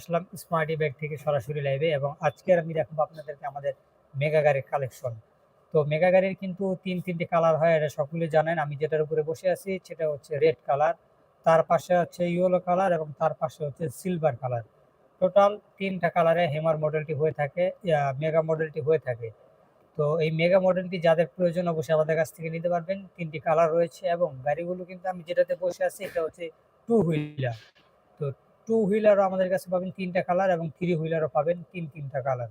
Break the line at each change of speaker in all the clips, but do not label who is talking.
আসলাম smarty bag থেকে সরাসরি লাইভে এবং আজকের আমি দেখাবো আপনাদেরকে আমাদের মেগা গাড়ির কালেকশন তো মেগা গাড়ির কিন্তু তিন তিনটি কালার হয়, এটা সকলে জানেন। আমি যেটার উপরে বসে আছি, সেটা হচ্ছে রেড কালার তার পাশে হচ্ছে ইয়েলো কালার এবং তার পাশে হচ্ছে সিলভার কালার টোটাল তিনটা কালারে হেমার মডেলটি হয়ে থাকে মেগা মডেলটি হয়ে থাকে। তো এই মেগা মডেলটি যাদের প্রয়োজন অবশ্যই আমাদের কাছ থেকে নিতে পারবেন। তিনটি কালার রয়েছে এবং গাড়িগুলো কিন্তু আমি যেটাতে বসে আছি, এটা হচ্ছে টু হুইলার তো টু হুইলারও আমাদের কাছে পাবেন তিনটা কালার এবং থ্রি হুইলারও পাবেন তিন তিনটা কালার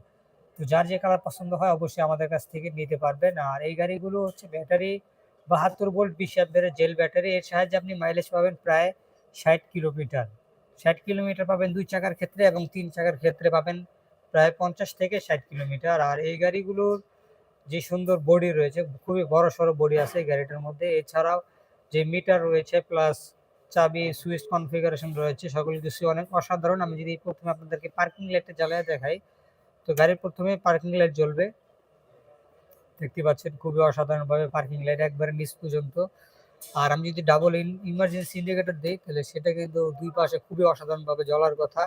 তো যার যে কালার পছন্দ হয় অবশ্যই আমাদের কাছ থেকে নিতে পারবেন। আর এই গাড়িগুলো হচ্ছে ব্যাটারি বাহাত্তর ভোল্ট বিশ অ্যাম্পিয়ারের জেল ব্যাটারি এর সাহায্যে আপনি মাইলেজ পাবেন প্রায় ষাট কিলোমিটার। ষাট কিলোমিটার পাবেন দুই চাকার ক্ষেত্রে এবং তিন চাকার ক্ষেত্রে পাবেন প্রায় পঞ্চাশ থেকে ষাট কিলোমিটার। আর এই গাড়িগুলোর যে সুন্দর বডি রয়েছে, খুবই বড় সড়ো বডি আছে এই গাড়িটার মধ্যে। এছাড়াও যে মিটার রয়েছে প্লাস চাবি, সুইচ কনফিগারেশন রয়েছে, সকল কিছু অনেক অসাধারণ। আমি যদি প্রথমে আপনাদেরকে পার্কিং লাইটটা জ্বালিয়ে দেখাই, তো গাড়ির প্রথমে পার্কিং লাইট জ্বলবে। দেখতে পাচ্ছেন, খুবই অসাধারণভাবে পার্কিং লাইট একবারে নিচ পর্যন্ত। আর আমি যদি ডাবল ইমার্জেন্সি ইন্ডিকেটর দিই, তাহলে সেটা কিন্তু দুই পাশে খুবই অসাধারণভাবে জ্বলার কথা।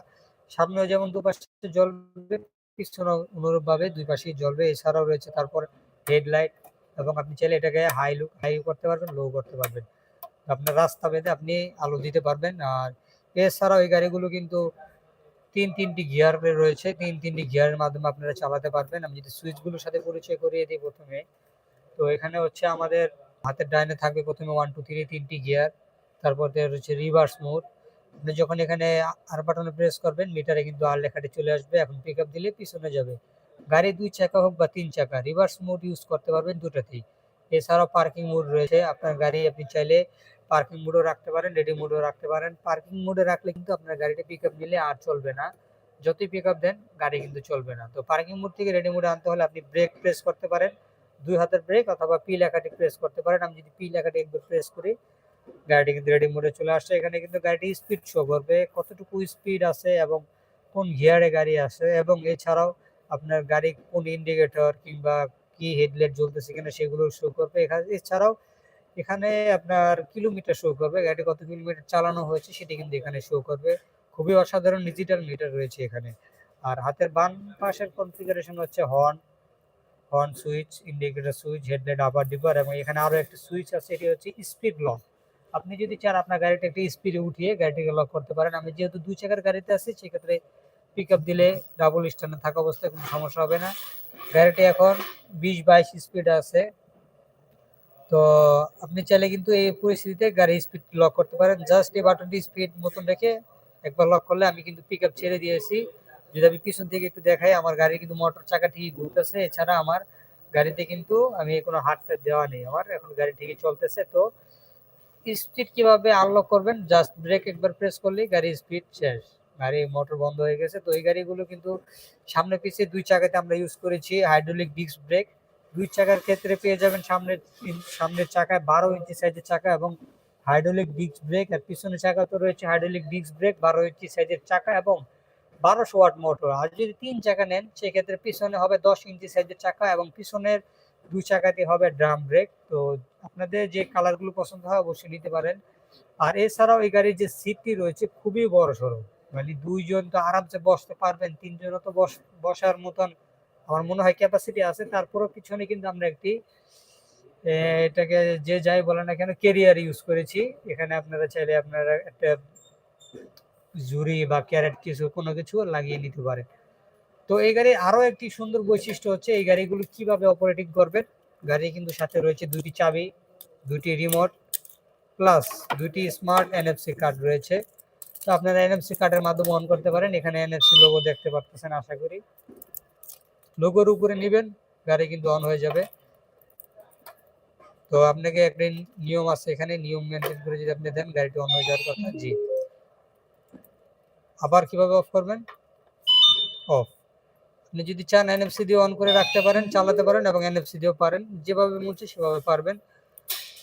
সামনেও যেমন দুপাশে জ্বলবে পিছনে অনুরূপভাবে দুই পাশেই জ্বলবে। এছাড়াও রয়েছে তারপর হেডলাইট এবং আপনি চাইলে এটাকে হাই হাই করতে পারবেন লো করতে পারবেন। আপনার রাস্তা বেঁধে আপনি আলো দিতে পারবেন। আর এছাড়াও এই গাড়িগুলো কিন্তু তিন তিনটি গিয়ার রয়েছে। তিন তিনটি গিয়ারের মাধ্যমে আপনারা চালাতে পারবেন। আমি যদি সুইচগুলোর সাথে পরিচয় করিয়ে দিই প্রথমে, তো এখানে হচ্ছে আমাদের হাতের ডাইনে থাকবে প্রথমে ওয়ান টু থ্রি তিনটি গিয়ার, তারপর হচ্ছে রিভার্স মোড আপনি যখন এখানে আর বাটনে প্রেস করবেন মিটারে কিন্তু আর লেখাটি চলে আসবে। এখন পিক দিলে পিছনে যাবে। গাড়ি দুই চাকা হোক বা তিন চাকা রিভার্স মোড ইউজ করতে পারবেন দুটাতেই। এছাড়াও পার্কিং মোড রয়েছে। আপনার গাড়ি আপনি চাইলে পার্কিং মোডও রাখতে পারেন রেডি মোডও রাখতে পারেন। পার্কিং মোডে রাখলে কিন্তু আপনার গাড়িটা পিক আপ নিলে আর চলবে না। যতই পিক আপ দেন, গাড়ি কিন্তু চলবে না। তো পার্কিং মোড থেকে রেডি মোডে আনতে হলে আপনি ব্রেক প্রেস করতে পারেন। দুই হাতের ব্রেক অথবা পি লেখাটি প্রেস করতে পারেন। আমি যদি পি লেখাটি একবার প্রেস করি, গাড়িটি কিন্তু রেডি মোডে চলে আসছে এখানে কিন্তু গাড়িটি স্পিড শো করবে। কতটুকু স্পিড আছে এবং কোন গিয়ারে গাড়ি আছে এবং এছাড়াও আপনার গাড়ি কোন ইন্ডিকেটর কিংবা কি হেডলাইট জ্বলতেছে কিনা সেগুলো শো করবে এখানে। এছাড়াও এখানে আপনার কিলোমিটার শো করবে। গাড়ি কত কিলোমিটার চালানো হয়েছে সেটি কিন্তু এখানে শো করবে। খুবই অসাধারণ ডিজিটাল মিটার রয়েছে এখানে। আর হাতের বাম পাশের কনফিগারেশন হচ্ছে horn horn switch indicator switch headlight upper dipper এবং এখানে আরও একটা সুইচ আছে, এটি হচ্ছে স্পিড লক আপনি যদি চান আপনার গাড়িটা একটু স্পিডে উঠিয়ে গাড়িটাকে লক করতে পারেন। আমি যেহেতু দুই চাকার গাড়িতে আছি, সেক্ষেত্রে পিক দিলে ডাবল স্ট্যান্ডে থাকা অবস্থায় কোনো সমস্যা হবে না। গাড়িটি এখন বিশ বাইশ স্পিড আছে। তো আপনি চাইলে কিন্তু এই পরিস্থিতিতে গাড়ি স্পিড লক করতে পারেন। জাস্ট এই বাটনটি স্পিড মতন রেখে একবার লক করলে আমি কিন্তু পিক ছেড়ে দিয়েছি। যদি আমি পিছন থেকে একটু দেখাই, আমার গাড়ি কিন্তু মোটর চাকা ঠিকই ঘুরতেছে। এছাড়া আমার গাড়িতে কিন্তু আমি কোনো হাতটা দেওয়া নেই আমার। এখন গাড়ি ঠিকই চলতেছে। তো স্পিড কীভাবে আনলক করবেন? জাস্ট ব্রেক একবার প্রেস করলেই গাড়ি স্পিড শেষ। গাড়ি মোটর বন্ধ হয়ে গেছে। তো এই গাড়িগুলো কিন্তু সামনে পিছিয়ে দুই চাকাতে আমরা ইউজ করেছি হাইড্রোলিক ডিস্ক ব্রেক দুই চাকার ক্ষেত্রে পেয়ে যাবেন সামনের সামনের চাকায় বারো ইঞ্চি সাইজের চাকা এবং হাইড্রোলিক ডিস্ক ব্রেক আর পিছনের চাকা তো রয়েছে হাইড্রোলিক ডিস্ক ব্রেক বারো ইঞ্চি সাইজের চাকা এবং বারোশো ওয়াট মোটর আর যদি তিন চাকা নেন, সেক্ষেত্রে পিছনে হবে দশ ইঞ্চি সাইজের চাকা এবং পিছনের দুই চাকাতে হবে ড্রাম ব্রেক তো আপনাদের যে কালারগুলো পছন্দ হয়, অবশ্যই নিতে পারেন। আর এছাড়াও এই গাড়ির যে সিটটি রয়েছে, খুবই বড় সড়ো মানে দুইজন তো আরামসে বসতে পারবেন, তিনজনও তো বসার মতন আমার মনে হয় ক্যাপাসিটি আছে। তারপরও পিছনে কিন্তু আমরা একটি এটাকে যে যাই বলে না কেন কেরিয়ার ইউজ করেছি। এখানে আপনারা চাইলে আপনারা একটা জুরি বা ক্যারেট কিছু, কোনো কিছু লাগিয়ে নিতে পারেন। তো এই গাড়ির আরও একটি সুন্দর বৈশিষ্ট্য হচ্ছে এই গাড়িগুলো কীভাবে অপারেটিং করবেন। গাড়ি কিন্তু সাথে রয়েছে দুটি চাবি, দুটি রিমোট প্লাস দুটি স্মার্ট এনএফসি কার্ড রয়েছে। তো আপনারা এনএফসি কার্ডের মাধ্যমে অন করতে পারেন। এখানে এনএফসি লোগো দেখতে পাচ্ছেন আশা করি। লোগোর উপরে নেবেন, গাড়ি কিন্তু অন হয়ে যাবে। তো আপনাকে একটা নিয়ম আছে এখানে, নিয়ম মেনটেন করে যদি আপনি দেন, গাড়িটি অন হয়ে যাওয়ার কথা। জি। আবার কীভাবে অফ করবেন? অফ আপনি যদি চান এনএফসি দিয়ে অন করে রাখতে পারেন, চালাতে পারেন এবং এনএফসি দিয়েও পারেন। যেভাবে মনে সেভাবে পারবেন।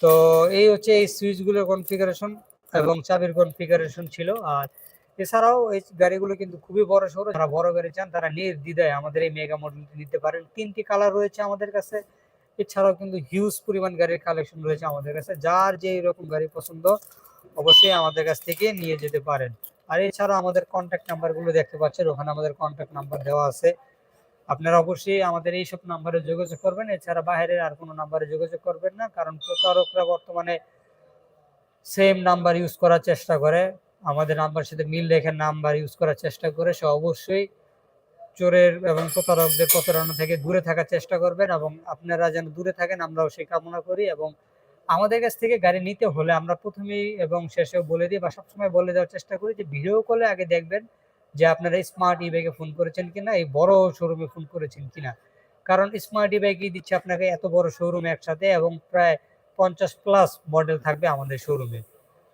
তো এই হচ্ছে এই সুইচগুলোর কনফিগারেশন এবং চাবির কনফিগারেশন ছিল। আর এছাড়াও এই গাড়িগুলো কিন্তু খুবই বড় সড়ো। যারা বড় গাড়ি চান, তারা নির্দ্বিধায় আমাদের এই মেগা মডেলটি নিতে পারেন। তিনটি কালার রয়েছে আমাদের কাছে। এছাড়াও কিন্তু হিউজ পরিমাণ গাড়ির কালেকশন রয়েছে আমাদের কাছে। যার যে এরকম গাড়ি পছন্দ, অবশ্যই আমাদের কাছ থেকে নিয়ে যেতে পারেন। আর এছাড়া আমাদের কন্ট্যাক্ট নাম্বারগুলো দেখতে পাচ্ছেন। ওখানে আমাদের কন্ট্যাক্ট নাম্বার দেওয়া আছে। আপনারা অবশ্যই আমাদের এইসব নাম্বারে যোগাযোগ করবেন। এছাড়া বাইরের আর কোনো নাম্বারে যোগাযোগ করবেন না। কারণ প্রতারকরা বর্তমানে সেম নাম্বার ইউজ করার চেষ্টা করে। আমাদের নাম্বার সাথে মিল রেখে নাম্বার ইউজ করার চেষ্টা করে। সে অবশ্যই চোরের এবং প্রতারকদের প্রতারণা থেকে দূরে থাকার চেষ্টা করবেন এবং আপনারা যেন দূরে থাকেন, আমরাও সেই কামনা করি এবং আমাদের কাছ থেকে গাড়ি নিতে হলে আমরা প্রথমেই এবং শেষেও বলে দিই বা সবসময় বলে দেওয়ার চেষ্টা করি যে ভিডিও কলে আগে দেখবেন যে আপনারা স্মার্ট ই বাইকে ফোন করেছেন কিনা, এই বড় শোরুমে ফোন করেছেন কিনা। কারণ স্মার্ট ই বাইকই দিচ্ছে আপনাকে এত বড় শোরুমে একসাথে এবং প্রায় পঞ্চাশ প্লাস মডেল থাকবে আমাদের শোরুমে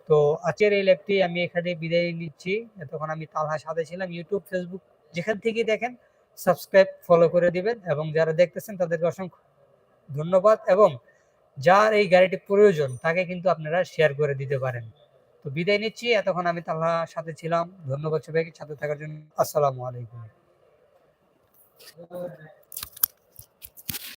তো আজকের এই ল্যাবটি আমি এখানে বিদায় নিচ্ছি। এতক্ষণ আমি তালহা সাথে ছিলাম ইউটিউব ফেসবুক যেখান থেকেই দেখেন সাবস্ক্রাইব ফলো করে দিবেন এবং যারা দেখতেছেন তাদেরকে অসংখ্য ধন্যবাদ এবং যার এই গাড়িটি প্রয়োজন তাকে কিন্তু আপনারা শেয়ার করে দিতে পারেন। তো বিদায় নিচ্ছি, এতক্ষণ আমি তালহা সাথে ছিলাম। ধন্যবাদ সবাইকে, সাথে থাকার জন্য আসসালামু আলাইকুম।